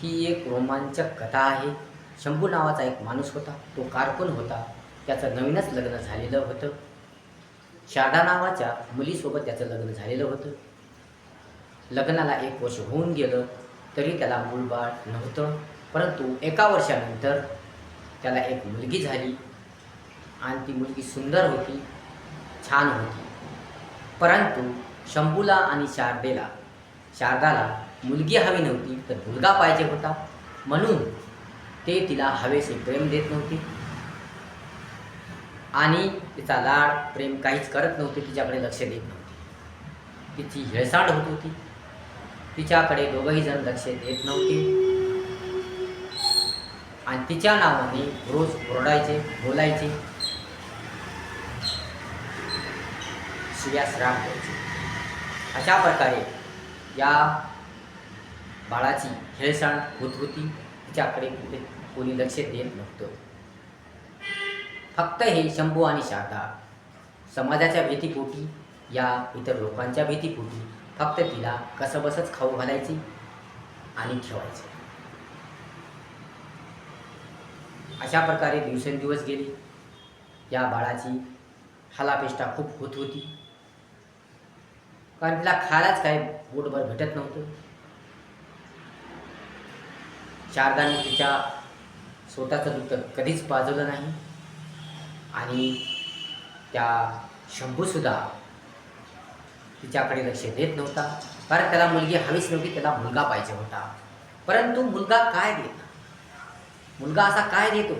ही एक रोमांचक कथा आहे. शंभू नावाचा एक माणूस होता. तो कारकून होता. त्याचं नवीनच लग्न झालेलं होतं. शारदा नावाच्या मुलीसोबत त्याचं लग्न झालेलं होतं. लग्नाला एक वर्ष होऊन गेलं तरी त्याला मूलबाळ नव्हतं. परंतु एका वर्षानंतर त्याला एक मुलगी झाली. आणि ती मुलगी सुंदर होती छान होती. परंतु शंभूला आणि शारदेला शारदाला मुलगी हवी नव्हती तर मुलगा पाहिजे होता. म्हणून ते तिला हवेसे प्रेम देत नव्हते. आणि तिचा लाड प्रेम काहीच करत नव्हते तिच्याकडे लक्ष देत नव्हते. तिची हेळसांड होत होती. तिच्याकडे दोघंही जण लक्ष देत नव्हते. आणि तिच्या नावाने रोज ओरडायचे बोलायचे. शिव्याश्राप द्यायचे. अशा प्रकारे या बाळाची हेळसांड होत होती तिच्याकडे कुठे कोणी लक्ष देत नव्हतं. फक्त हे शंभू आणि शारदा. समाजाच्या भीतीपोटी या इतर लोकांच्या भीतीपोटी फक्त तिला कसंबसंच खाऊ घालायची आणि ठेवायचे. अशा प्रकारे दिवसेंदिवस गेले. या बाळाची हालापेष्टा खूप होत होती. कारण तिला खायलाच काय पोटभर भेटत नव्हतं. शारदाने तिच्या स्वतःचं दूध कधीच पाजवलं नाही. आणि त्या शंभूसुद्धा तिच्याकडे लक्ष देत नव्हता. कारण त्याला मुलगी हवीच नव्हती त्याला मुलगा पाहिजे होता. परंतु मुलगा काय देत मुलगा असा काय देतो?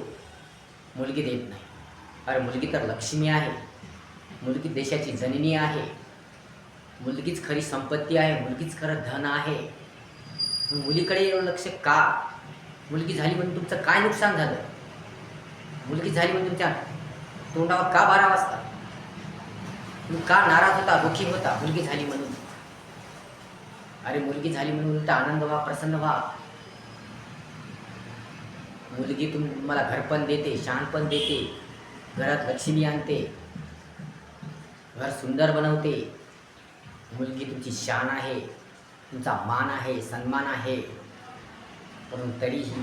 मुलगी देत नाही. अरे मुलगी तर लक्ष्मी आहे. मुलगी देशाची जननी आहे. मुलगीच खरी संपत्ती आहे मुलगीच खरं धन आहे. मुलीकडे लक्ष का? मुलगी झाली म्हणून तुमचं काय नुकसान झालं? मुलगी झाली म्हणून तुमच्या तोंडावर का बारा वाजता? तुम्ही का नाराज होता दुःखी होता मुलगी झाली म्हणून? अरे मुलगी झाली म्हणून उलटा आनंद व्हा प्रसन्न व्हा. मुलगी तुम तुम्हाला घर पण देते शान पण देते घरात लक्ष्मी आणते घर सुंदर बनवते. मुलगी तुमची शान आहे तुमचा मान आहे सन्मान आहे. म्हणून तरीही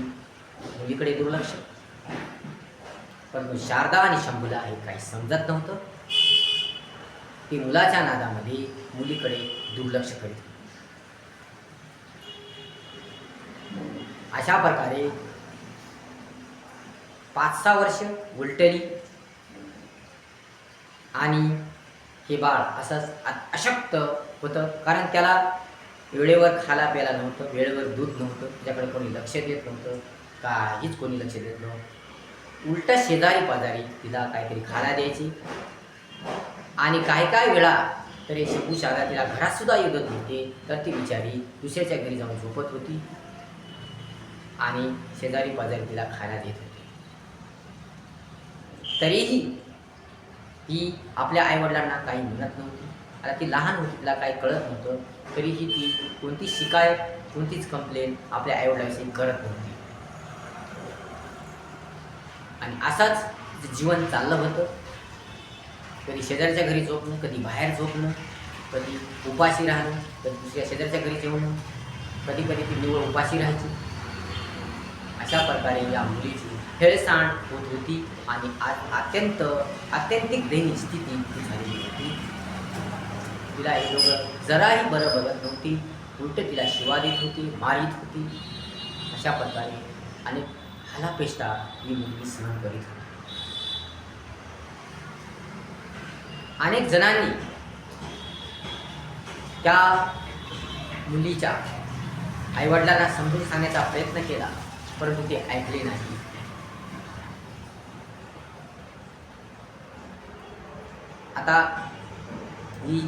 मुलीकडे दुर्लक्ष. परंतु शारदा आणि शंभूला हे काही समजत नव्हतं. ती मुलाच्या नादामध्ये मुलीकडे दुर्लक्ष करीत. अशा प्रकारे पाच सहा वर्ष उलटली. आणि हे बाळ असंच अशक्त होतं. कारण त्याला वेळेवर खायला प्यायला नव्हतं वेळेवर दूध नव्हतं त्याच्याकडे कोणी लक्ष देत नव्हतं काहीच कोणी लक्ष देत नव्हतं. उलटा शेजारी पाजारी तिला काहीतरी खायला द्यायची. आणि काही काही वेळा तरी शंभू शारदा तिला घरातसुद्धा येत नव्हते तर ती बिचारी दुसऱ्याच्या घरी जाऊन झोपत होती. आणि शेजारी पाजारी तिला खायला देत होते. तरीही ती आपल्या आईवडिलांना काही म्हणत नव्हती. आता ती लहान होती तिला काही कळत नव्हतं. तरीही ती कोणती शिकायत कोणतीच कंप्लेन आपल्या आईवडिलाविषयी करत नव्हती. आणि असाच जीवन चाललं होतं कधी शेजारच्या घरी झोपणं कधी बाहेर झोपणं कधी उपाशी राहणं कधी दुसऱ्या शेजारच्या घरी जेवणं कधी कधी ती निवड उपाशी राहायची. अशा प्रकारे या मुलीची हेळसांड होत होती आणि आ- अत्यंत अत्यंतिक दैनिक स्थिती ती झालेली होती. तिला हे लोक जराही बरं बघत नव्हती. उलट तिला शिवा देत होती मारित होती. अशा प्रकारे आणि हलापेष्टा ही मुलगी सहन करीत होती. अनेक जणांनी त्या मुलीच्या आईवडिलांना समजून सांगण्याचा प्रयत्न केला परंतु ते ऐकले नाही. आता ही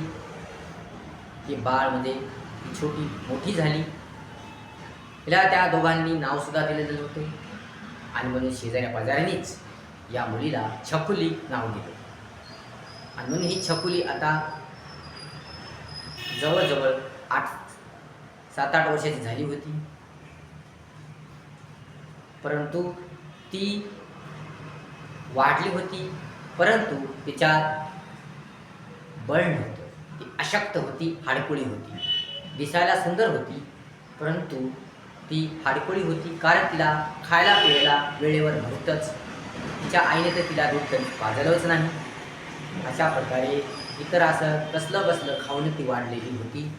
ही बाळ म्हणजे छोटी मोठी झाली. तिला त्या दोघांनी नावसुद्धा दिलेलं होते. आणि म्हणून शेजाऱ्या पाजाऱ्यांनीच या मुलीला छकुली नाव दिलं. आणि म्हणून ही छकुली आता जवळजवळ आठ सात आठ वर्षाची झाली होती. परंतु ती वाढली होती. परंतु तिच्यात बळ नव्हतं. ती अशक्त होती हाडकुळी होती. दिसायला सुंदर होती परंतु ती हाडकोळी होती कारण तिला खायला पिळायला वेळेवर नव्हतंच. तिच्या आईने तर तिला दूध कधी पाजलंच नाही. अशा प्रकारे इतर असं कसलं बसलं खाऊन ती वाढलेली होती.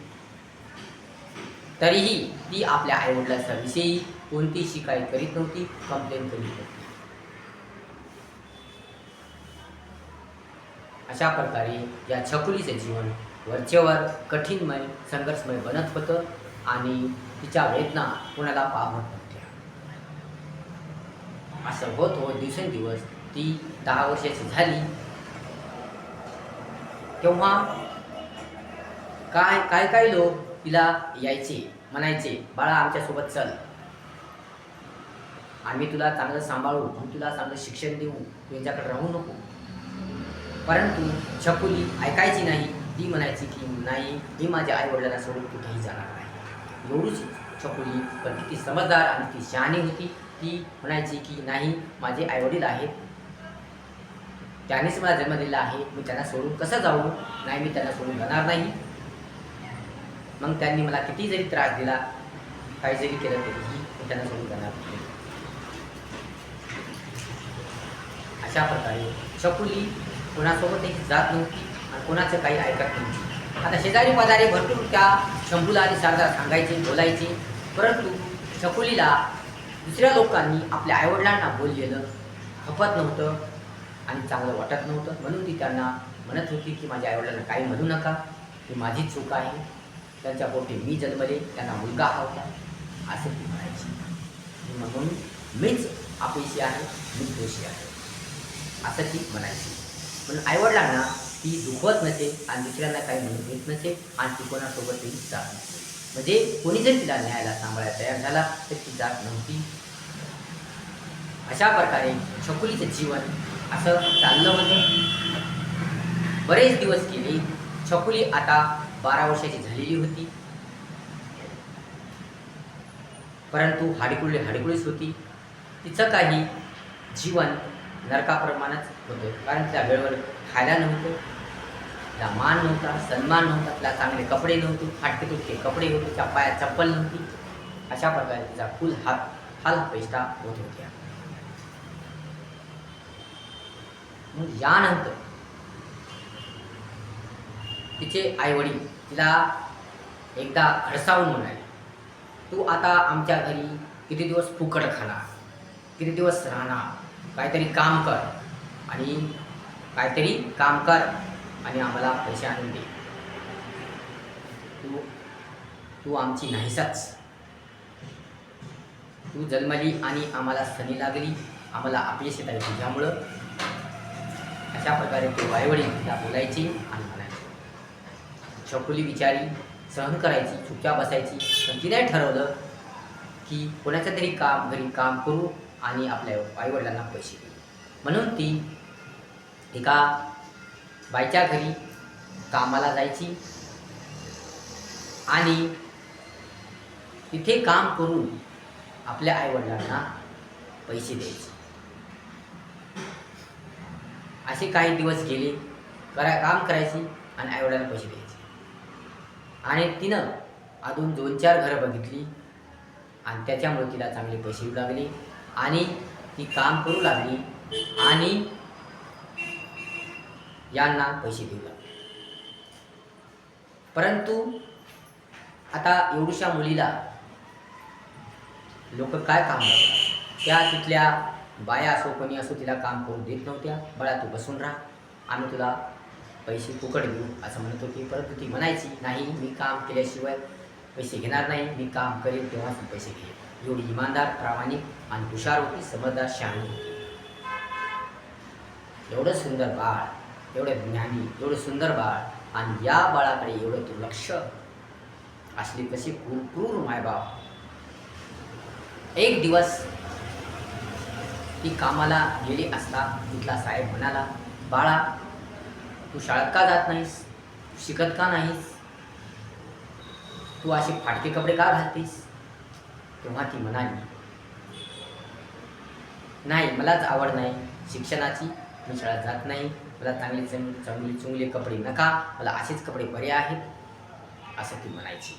तरीही ती आपल्या आईवडिलांच्या विषयी कोणती शिकायत करीत नव्हती कंप्लेन करीत नव्हती अशा प्रकारे या छकुलीचे जीवन वरचेवर कठीणमय संघर्षमय बनत होतं आणि तिच्या वेदना कुणाला पाहत नव्हत्या. असं होत होत दिवसेंदिवस ती दहा वर्षाची झाली. तेव्हा काय काय काय लोक तिला यायचे म्हणायचे बाळा आमच्यासोबत चल. आम्ही तुला चांगलं सांभाळू आम्ही तुला चांगलं शिक्षण देऊ तुझ्याकडे राहू नको. परंतु छकुली ऐकायची नाही. ती म्हणायची की नाही मी माझ्या आईवडिलांना सोडून कुठेही जाणार नाही. एवढीच छकुली पण किती समजदार आणि ती शहाणी होती ती म्हणायची की नाही माझे आईवडील आहेत. त्यानेच मला जन्म दिला आहे. मी त्यांना सोडून कसं जाऊ? नाही मी त्यांना सोडून जाणार नाही. मग त्यांनी मला किती जरी त्रास दिला काही जरी केलं तरीही मी त्यांना सोडून जाणार नाही. अशा प्रकारे शकुली कोणासोबतही जात नव्हती. कोणाचं काही ऐकत नव्हती. आता शेजारी पाजारी भरपूर त्या शंभूला आणि शारदा सांगायचे बोलायचे. परंतु शकुलीला दुसऱ्या लोकांनी आपल्या आईवडिलांना बोललेलं खपत नव्हतं आणि चांगलं वाटत नव्हतं. म्हणून ती त्यांना म्हणत होती की माझ्या आईवडिलांना काही म्हणू नका. ही माझी चूक आहे. त्यांच्या पोटी मी जन्मले त्यांना मुलगा हा होता. असं ती म्हणायची. म्हणून मीच अपयशी आहे मी दोषी आहे. असं ती म्हणायची. पण आईवडिलांना ती दुखवत नसे आणि दुसऱ्यांना काही म्हणून देत नसे आणि ती कोणासोबतही जात नसे. म्हणजे कोणी जर तिला न्यायला सांभाळायला तयार झाला तर ती जात नव्हती. अशा प्रकारे शकुलीचं जीवन असं चाललं होतं. बरेच दिवस गेले छकुली आता बारा वर्षाची झालेली होती. परंतु हाडकुळी हाडकुळीच होती. तिचं काही जीवन नरकाप्रमाणेच होतं. कारण तिला वेळेवर खायला नव्हतं. त्याला मान नव्हता सन्मान नव्हता त्याला चांगले कपडे नव्हते फाटके तुटके कपडे होते त्या पायात चप्पल नव्हती. अशा प्रकारे तिचा फुल हात हाल पैसा होत होत्या. मग यानंतर तिचे आईवडील तिला एकदा खडसावून म्हणाले तू आता आमच्या घरी किती दिवस फुकट खाणार? किती दिवस राहणार? काहीतरी काम कर आणि काहीतरी काम कर. आणि आम्हाला पैसे आणून दे. तू तू आमची नाहीसाच. तू जन्मली आणि आम्हाला सनी लागली आम्हाला अपयश येत आहे तुझ्यामुळं. अशा प्रकारे ते आईवडील तिला बोलायची आणि म्हणायचे. छकुली विचारी सहन करायची चुक्या बसायची. पण तिने ठरवलं की कोणाचं तरी काम घरी काम करू आणि आपल्या आईवडिलांना पैसे देऊ. म्हणून ती एका बाईच्या घरी कामाला जायची. आणि तिथे काम करून आपल्या आईवडिलांना पैसे द्यायचे. असे काही दिवस गेले करा काम करायची आणि आईवडिलांना पैसे द्यायचे. आणि तिनं अजून दोन चार घरं बघितली आणि त्याच्यामुळे तिला चांगले पैसे येऊ लागले. आणि ती काम करू लागली आणि यांना पैसे देऊ लागले. परंतु आता एवढ्याशा मुलीला लोक काय काम करतात? त्या तिथल्या बाया असो कोणी असो तिला काम करू देत नव्हत्या. बळा तू बसून राहा. आम्ही तुला पैसे फुकट देऊ असं म्हणत होती. परंतु ती म्हणायची नाही मी काम केल्याशिवाय पैसे घेणार नाही. मी काम करेन तेव्हाच मी पैसे घेईन एवढी इमानदार प्रामाणिक आणि हुशार होती समजदार शहाणी होती. एवढं सुंदर बाळ एवढं ज्ञानी एवढं सुंदर बाळ आणि या बाळाकडे एवढं दुर्लक्ष असली कशी क्रूर क्रूर मायबाप. एक दिवस ती कामाला गेली असता तिथला साहेब म्हणाला बाळा तू शाळेत का जात नाहीस? शिकत का नाहीस? तू असे फाटके कपडे का घालतेस? तेव्हा ती म्हणाली नाही मलाच आवड नाही शिक्षणाची. मी शाळेत जात नाही. मला चांगले चांगले चुंगले कपडे नका मला असेच कपडे बरे आहेत असं ती म्हणायची.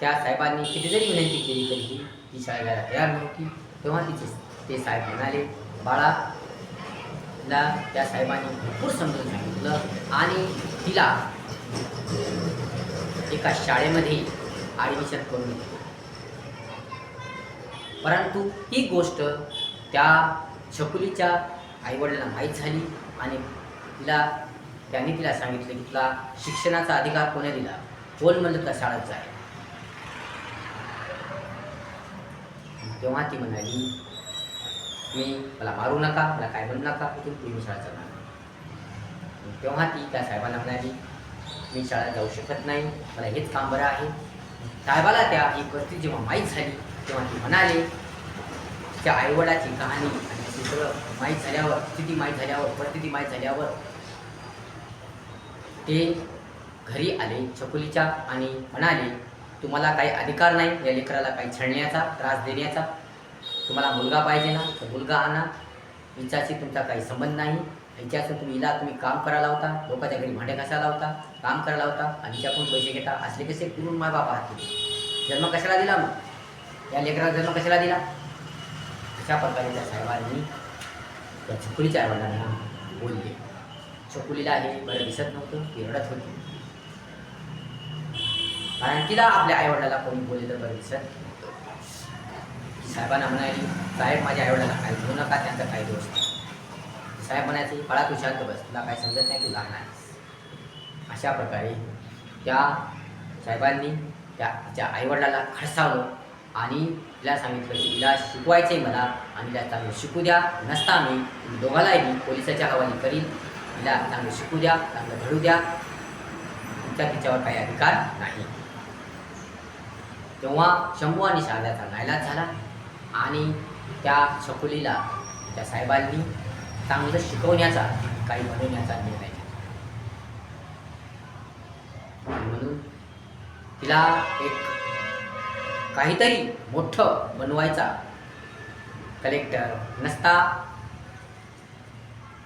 त्या साहेबांनी किती जरी विनंती केली तरीही ती शाळा घ्यायला तयार नव्हती. तेव्हा तिचे ते साहेब म्हणाले बाळा ला त्या साहेबांनी भरपूर समजून सांगितलं आणि तिला एका शाळेमध्ये ॲडमिशन करून दिलं. परंतु ही गोष्ट त्या छकुलीच्या आईवडिलांना माहीत झाली. आणि तिला त्यांनी तिला सांगितलं की तुला शिक्षणाचा अधिकार कोणी दिला? कोण म्हणलं तुला शाळेत जाय तेव्हा ती म्हणाली मी मला मारू नका मला काय म्हणू नका इथून तुम्ही शाळा जाणार तेव्हा ती त्या साहेबांना म्हणाली मी शाळेत जाऊ शकत नाही मला हेच काम बरं आहे. साहेबाला त्या ही परिस्थिती जेव्हा माहीत झाली तेव्हा ती म्हणाले तिच्या आईवडाची कहाणी आणि सगळं माहीत झाल्यावर स्थिती माहीत झाल्यावर परिस्थिती माहीत झाल्यावर ते घरी आले छकुलीच्या आणि म्हणाले तुम्हाला काही अधिकार नाही या लेकराला काही छळण्याचा त्रास देण्याचा? तुम्हाला मुलगा पाहिजे ना? तर मुलगा आणा. हिच्याशी तुमचा काही संबंध नाही. हिच्याचं तुम्ही हिला तुम्ही काम करायला होता लोकांच्या घरी भांडे घासायला होता काम करायला होता आणि हिच्याकडून पैसे घेता. असले कसे? करून माय बाप जन्म कशाला दिला मग? या लेकराला जन्म कशाला दिला? अशा प्रकारे त्या साहेबांनी त्या छकुलीच्या आईवडिलांना बोलले छकुलीला हे बरं दिसत नव्हतं ती रडत होती. कारण तिला आपल्या आईवडिलाला कोणी बोललेलं बरं दिसत नव्हतं. साहेबांना म्हणाली साहेब माझ्या आईवडिलाला काय घेऊ नका त्यांचा काही दोष नाही. साहेब म्हणायचे बाळा तू शांत बस तुला काही समजत नाही तू लहान आहेस. अशा प्रकारे त्या साहेबांनी त्या तिच्या आईवडिलाला खडसावलं. आणि तिला सांगितलं की तिला शिकवायचं आहे मला आणि तिला चांगलं शिकू द्या. नसता मी तुम्ही दोघालाही मी पोलिसाच्या हवाली करीन. तिला चांगलं शिकू द्या चांगलं घडू द्या. तुमचा तिच्यावर काही अधिकार नाही. तेव्हा शंभू आणि शारदाचा नायलाज झाला आणि त्या छकुलीला त्या साहेबांनी चांगलं शिकवण्याचा काही बनवण्याचा निर्णय घेतला. म्हणून तिला एक काहीतरी मोठं बनवायचा. कलेक्टर नसता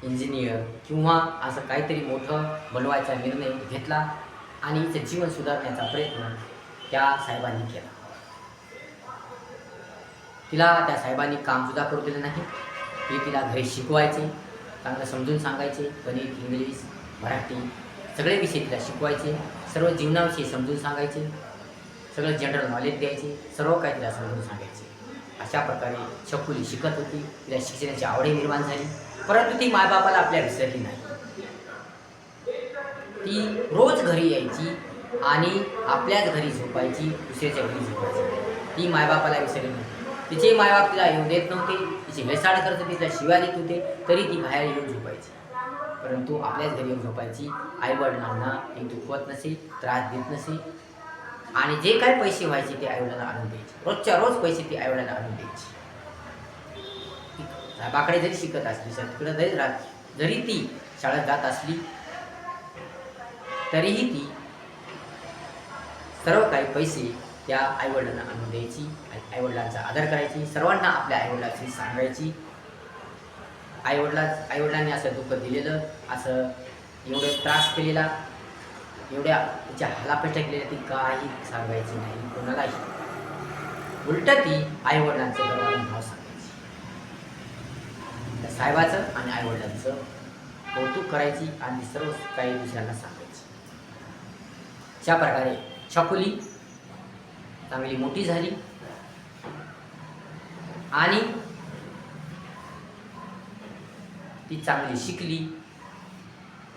इंजिनियर किंवा असं काहीतरी मोठं बनवायचा निर्णय घेतला आणि हिचं जीवन सुधारण्याचा प्रयत्न त्या साहेबांनी केला. तिला त्या साहेबांनी कामसुद्धा करू दिलं नाही. ते तिला घरी शिकवायचे चांगलं समजून सांगायचे गणित इंग्लिश मराठी सगळे विषय तिला शिकवायचे सर्व जीवनाविषयी समजून सांगायचे. सगळं जनरल नॉलेज द्यायचे सर्व काही तिला समजून सांगायचे. अशा प्रकारे शकुली शिकत होती. तिला शिक्षणाची आवडही निर्माण झाली. परंतु ती मायबापाला आपल्या विसरली नाही. ती रोज घरी यायची आणि आपल्याच घरी झोपायची दुसऱ्याच्या घरी झोपायची. ती मायबापाला विसरली नाही. तिचे मायबाप तिला येऊ देत नव्हते. तिची वेसाड करत होते. तिला शिव्या देत होते. तरी ती बाहेर येऊन झोपायची. परंतु आपल्याच घरी येऊन झोपायची. आईवडिलांना एक दुखवत नसे त्रास देत नसे. आणि जे काही पैसे व्हायचे ते आईवडिलांना आणून द्यायचे. रोजच्या रोज पैसे ती आईवडिलांना आणून द्यायची. बाकडे जरी शिकत असली तिकडे जरी राहत जरी ती शाळेत जात असली तरीही ती सर्व काही पैसे त्या आईवडिलांना आणून द्यायची आईवडिलांचा आदर करायची. सर्वांना आपल्या आईवडिलांची सांगायची. आईवडिला आईवडिलांनी असं दुःख दिलेलं असं एवढं त्रास केलेला. एवढ्या तिच्या हलापेटा केलेल्या ती काही सांगायची नाही कोणालाही. उलट ती आईवडिलांचं गर्वानं नाव सांगायची. त्या साहेबाचं आणि आईवडिलांचं कौतुक करायची आणि सर्व काही दुसऱ्यांना सांगायची. अशा प्रकारे छकुली चांगली मोठी झाली आणि ती चांगली शिकली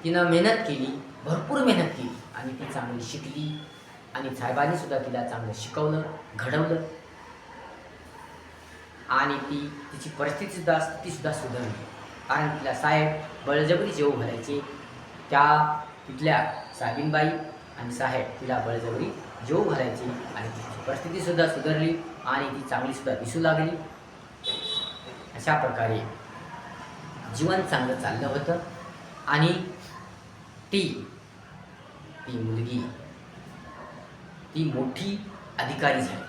तिनं मेहनत केली भरपूर मेहनत केली आणि ती चांगली शिकली आणि साहेबांनी सुद्धा तिला चांगलं शिकवलं घडवलं. आणि ती तिची परिस्थितीसुद्धा तीसुद्धा स्थितीसुद्धा सुधारली. कारण तिला साहेब बळजबरी जेव घालायचे. त्या तिथल्या साहेबीनबाई आणि साहेब तिला बळजबरी जेव घालायचे आणि तिची परिस्थितीसुद्धा सुधारली आणि ती चांगलीसुद्धा दिसू लागली. अशा प्रकारे जीवन चांगलं चाललं होतं. आणि ती ती मुलगी ती मोठी अधिकारी झाली.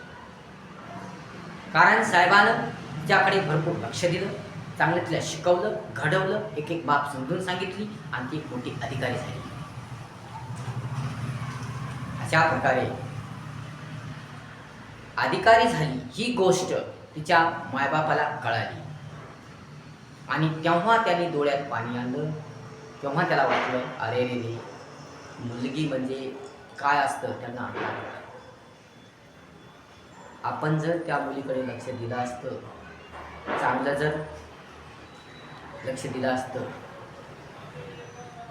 कारण साहेबानं तिच्याकडे भरपूर लक्ष दिलं चांगलं तिला शिकवलं घडवलं एक एक बाब समजून सांगितली आणि ती मोठी अधिकारी झाली. अशा प्रकारे अधिकारी झाली ही गोष्ट तिच्या मायबापाला कळाली. आणि तेव्हा त्यांनी डोळ्यात पाणी आणलं तेव्हा त्याला वाटलं अरे रे रे मुलगी म्हणजे काय असतं त्यांना आपण जर त्या मुलीकडे लक्ष दिलं असतं चांगलं जर लक्ष दिलं असतं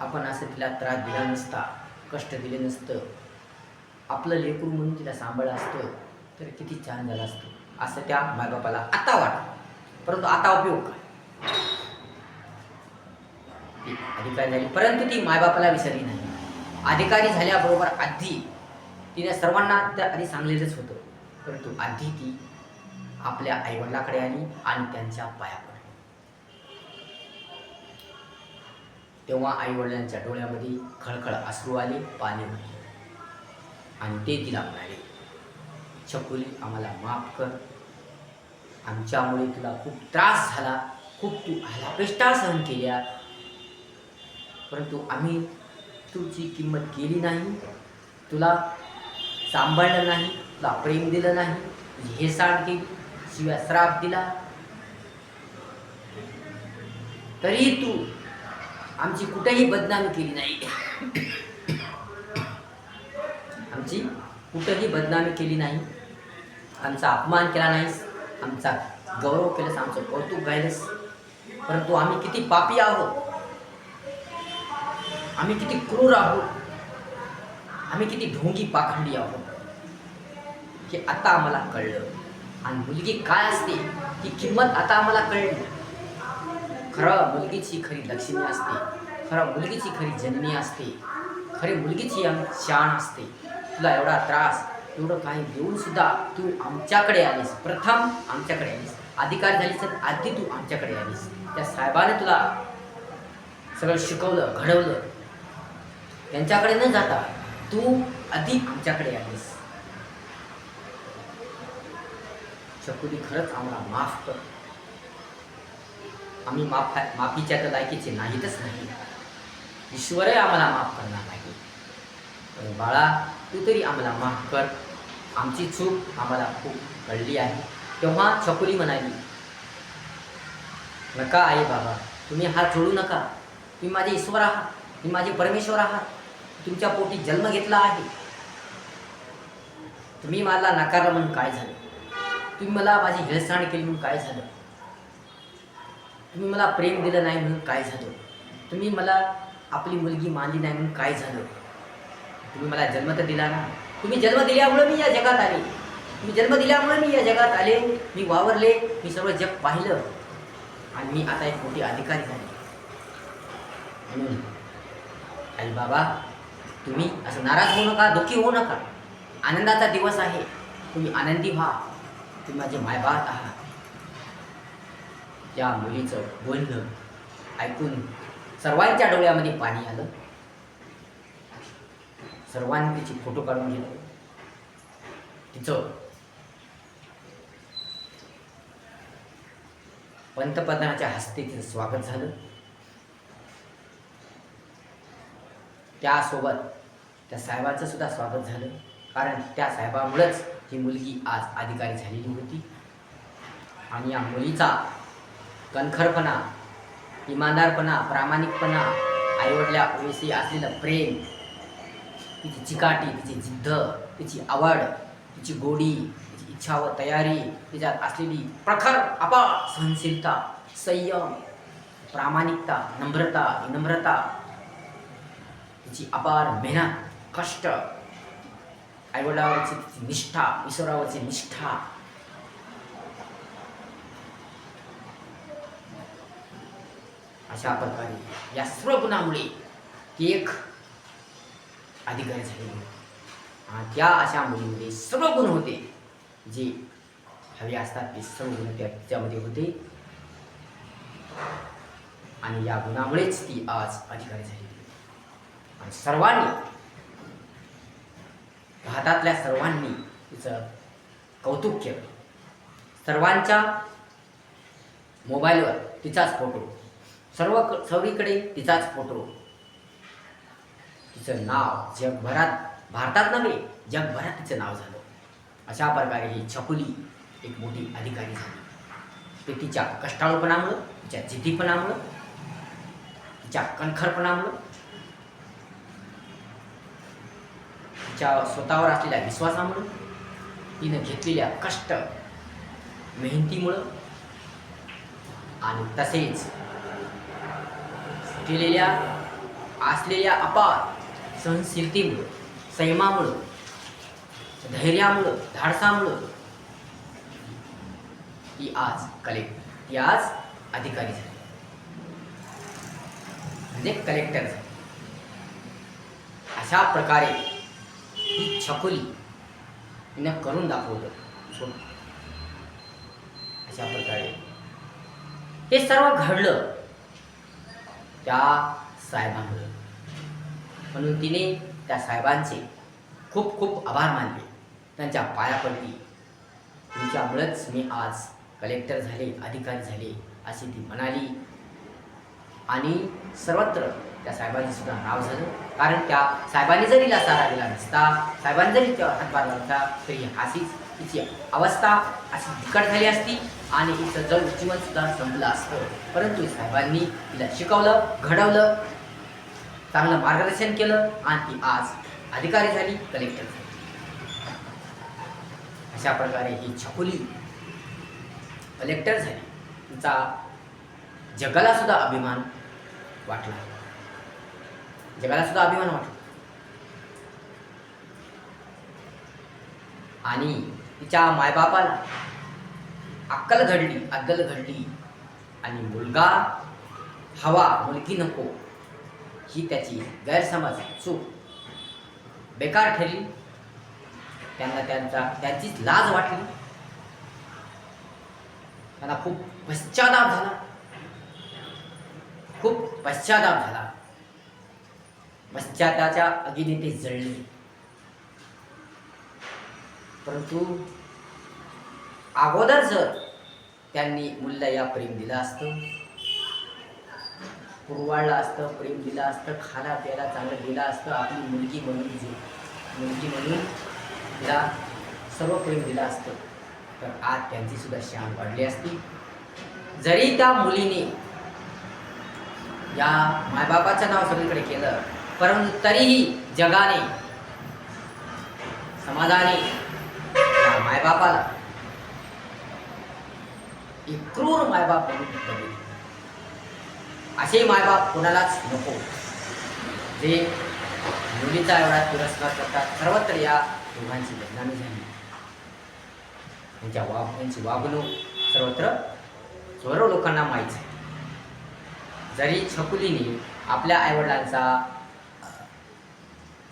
आपण असं तिला त्रास दिला नसता कष्ट दिले नसतं आपलं लेकरू म्हणून तिला सांभाळलं असतं तर किती छान झालं असतं. असं त्या मायबापाला आता वाटतं परंतु आता उपयोग काय? ती अधिकारी झाली. परंतु ती मायबापाला विसरली नाही. अधिकारी झाल्याबरोबर आधी तिने सर्वांना त्या आधी सांगलेलंच होतं. परंतु आधी ती आपल्या आईवडिलाकडे आली आणि त्यांच्या पाया पडली. तेव्हा आईवडिलांच्या डोळ्यामध्ये खळखळ अश्रू आले पाणी भरले आणि ते तिला म्हणाले छकुली आम्हाला माफ कर. आमच्यामुळे तुला खूप त्रास झाला. खूप तू हलापेष्टा सहन केल्या. परंतु आम्ही तुझी किंमत केली नाही. तुला सांभाळलं नाही तुला प्रेम दिलं नाही तुझी हेसाड केली शिवाय श्राप दिला. तरी तू आमची कुठेही बदनामी केली नाही. आमची कुठंही बदनामी केली नाही. आमचा अपमान केला नाहीस आमचा गौरव केलास आमचं कौतुक गायलंस. परंतु आम्ही किती पापी आहोत. आम्ही किती क्रूर आहोत? आम्ही किती ढोंगी पाखंडी आहोत? हे आता आम्हाला कळलं. आणि मुलगी काय असते ही किंमत आता आम्हाला कळली. खरं मुलगीची खरी लक्ष्मी असते. खरं मुलगीची खरी जननी असते. खरी मुलगीची शान असते. तुला एवढा त्रास एवढं काही देऊन सुद्धा तू आमच्याकडे आलीस. प्रथम आमच्याकडे आलीस. अधिकार झालीस तर आधी तू आमच्याकडे आलीस. त्या साहेबाने तुला सगळं शिकवलं घडवलं. त्यांच्याकडे न जाता तू अधिक आमच्याकडे आलीस. शकुली खरंच आम्हाला माफ कर. आम्ही माफ माफीच्या तर लायकीचे नाहीतच नाही. ईश्वरही आम्हाला माफ करणार नाही. पण बाळा तू तरी आम्हाला माफ कर. आमची चूक आम्हाला खूप कळली आहे. तेव्हा छकुली म्हणाली नका आई बाबा तुम्ही हात जोडू नका. तुम्ही माझे ईश्वर आहात. तुम्ही माझे परमेश्वर आहात. तुमच्या पोटी जन्म घेतला आहे. तुम्ही मला नाकारलं म्हणून काय झालं? तुम्ही मला माझी हेळसाण केली म्हणून काय झालं? तुम्ही मला प्रेम दिलं नाही म्हणून काय झालं? तुम्ही मला आपली मुलगी मानली नाही म्हणून काय झालं? तुम्ही मला जन्म तर दिला ना? तुम्ही जन्म दिल्यामुळे मी या जगात आले. तुम्ही जन्म दिल्यामुळे मी या जगात आले. मी वावरले. मी सर्व जग पाहिलं. आणि मी आता एक मोठी अधिकारी झाले. म्हणून आई बाबा तुम्ही असं नाराज होऊ नका दुःखी होऊ नका. आनंदाचा दिवस आहे. तुम्ही आनंदी व्हा. तुम्ही माझे मायबाप आहात. त्या मुलीचं बोलणं ऐकून सर्वांच्या डोळ्यामध्ये पाणी आलं. सर्वांनी तिची फोटो काढून घेतले. तिचं पंतप्रधानाच्या हस्ते तिचं स्वागत झालं. त्यासोबत त्या साहेबाचं सुद्धा स्वागत झालं. कारण त्या साहेबामुळंच ही मुलगी आज अधिकारी झालेली होती. आणि या मुलीचा कणखरपणा इमानदारपणा प्रामाणिकपणा आईवडल्याविषयी असलेलं प्रेम तिची चिकाटी तिची जिद्द तिची आवड तिची गोडी तिची इच्छा व तयारी तिच्यात असलेली प्रखर अपार सहनशीलता संयम प्रामाणिकता नम्रता विनम्रता तिची अपार मेहनत कष्ट. आईवडिलावरची तिची निष्ठा ईश्वरावरची निष्ठा. अशा प्रकारे या सर्व गुणामुळे ती एक अधिकारी झालेली आणि त्या अशा मुलीमध्ये सर्व गुण होते. जे हवे असतात ते सर्व गुण त्या तिच्यामध्ये होते. आणि या गुणामुळेच ती आज अधिकारी झालेली आणि सर्वांनी भारतातल्या सर्वांनी तिचं कौतुक केलं. सर्वांच्या मोबाईलवर तिचाच फोटो सर्व सगळीकडे तिचाच फोटो तिचं नाव जगभरात भारतात नव्हे जगभरात तिचं नाव झालं. अशा प्रकारे ही छकुली एक मोठी अधिकारी झाली. ते तिच्या कष्टाळूपणामुळं तिच्या जिद्दीपणामुळं तिच्या कणखरपणामुळं तिच्या स्वतःवर असलेल्या विश्वासामुळं तिनं घेतलेल्या कष्ट मेहनतीमुळं आणि तसेच केलेल्या असलेल्या अपार सहनशीलतेमुळं संयमामुळं धैर्यामुळं धाडसामुळं ती आज कलेक्ट ती आज अधिकारी झाली. म्हणजे कलेक्टर झाली. अशा प्रकारे ही छकोली हिनं करून दाखवलं. सोड. अशा प्रकारे. हे सर्व घडलं त्या साहेबांमुळे. म्हणून तिने त्या साहेबांचे खूप खूप आभार मानले. त्यांच्या पाया पडली तुमच्यामुळेच मी आज कलेक्टर झाले अधिकारी झाले अशी ती म्हणाली. आणि सर्वत्र त्या साहेबांनी सुद्धा नाव झालं. कारण त्या साहेबांनी जरी तिला सारा दिला नसता साहेबांनी जरी हातभार लावला नसता तरी हाशीच तिची अवस्था अशी बिकट झाली असती आणि तिचं जग जीवन सुद्धा संपलं असतं. परंतु साहेबांनी तिला शिकवलं घडवलं चांगलं मार्गदर्शन केलं आणि ती आज अधिकारी झाली कलेक्टर झाली. अशा प्रकारे ही छकुली कलेक्टर झाली. तिचा जगाला सुद्धा अभिमान वाटला. म्हणजे जगाला सुद्धा अभिमान वाटतो. आणि तिच्या मायबापाला अक्कल घडली अद्दल घडली. आणि मुलगा हवा मुलगी नको ही त्याची गैरसमज चूक. बेकार ठरली. त्यांना त्यांचा त्यांचीच लाज वाटली. त्यांना खूप पश्चाताप झाला. खूप पश्चाताप झाला. पश्चाताच्या अगिने ते जळले. परंतु अगोदर जर त्यांनी मुलीला या प्रेम दिलं असतं. पुरवाळलं असतं प्रेम दिलं असतं खाना प्यायला चांगलं दिलं असतं. आपली मुलगी म्हणून मुलगी म्हणून तिला सर्व प्रेम दिलं असतं. तर आज त्यांची सुद्धा शान वाढली असती. जरी त्या मुलीने या मायबापाचं नाव सगळीकडे केलं परंतु तरीही जगाने समाजाने मायबापाला एक क्रूर मायबाप म्हणून असे मायबाप कोणालाच नको. जे मुलीचा एवढा तिरस्कार करतात सर्वत्र या दोघांची बदनामी झाली. त्यांच्या वाग त्यांची वागणूक सर्वत्र सर्व लोकांना माहीत जरी छकुलीने आपल्या आईवडिलांचा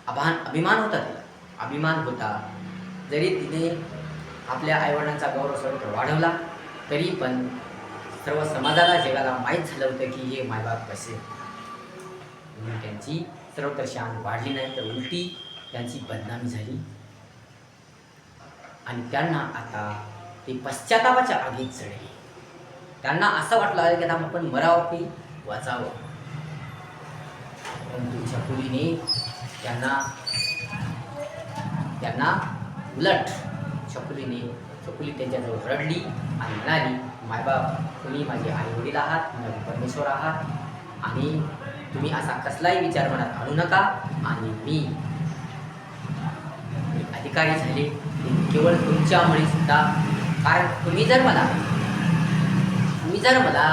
अभान अभिमान होता तिला. अभिमान होता. जरी तिने आपल्या आईवडिलांचा गौरव सर्वत्र वाढवला तरी पण सर्व समाजाला जगाला माहीत झालं होतं की हे मायबाप कसे म्हणून त्यांची सर्वत्र शान वाढली नाही तर उलटी त्यांची बदनामी झाली. आणि त्यांना आता ते पश्चातापाच्या आगीत चढले. त्यांना असं वाटलं की आता आपण मरावं की वाचावं. परंतु पुरीने त्यांना त्यांना उलट छकुलीने छकुली त्यांच्याजवळ रडली आणि म्हणाली मायबाप तुम्ही माझे आई वडील आहात माझे परमेश्वर आहात आणि तुम्ही असा कसलाही विचार मनात आणू नका आणि मी अधिकारी झाले. केवळ तुमच्यामुळे सुद्धा. कारण तुम्ही जर मला तुम्ही जर मला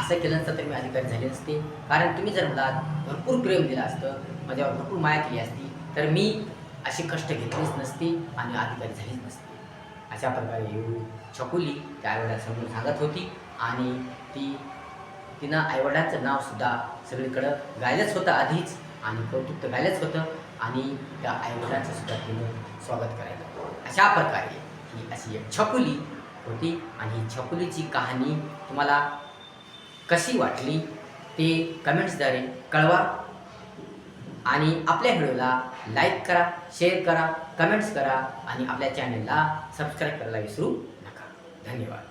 असं केलं नसतं तर मी अधिकारी झाले असते कारण तुम्ही जर मला भरपूर प्रेम दिलं असतं माझ्यावर भरपूर माया केली असती तर मी असे कष्ट घेतलेच नसते आणि अधिकारी झालीच नसते. अशा प्रकारे येऊ छकुली त्या आईवडिलांसमोर सांगत होती आणि ती तिनं आईवडिलांचं नावसुद्धा सगळीकडं गायलंच होतं आधीच आणि कौतुक तर गायलंच होतं आणि त्या आईवडिलांचं सुद्धा तिनं स्वागत करायला अशा प्रकारे ही अशी एक छकुली होती आणि ही छकुलीची कहाणी तुम्हाला कशी वाटली ते कमेंट्सद्वारे कळवा. आणि आपल्या व्हिडिओला लाईक करा शेअर करा कमेंट्स करा आणि आपल्या चॅनलला सबस्क्राईब करायला विसरू नका. धन्यवाद.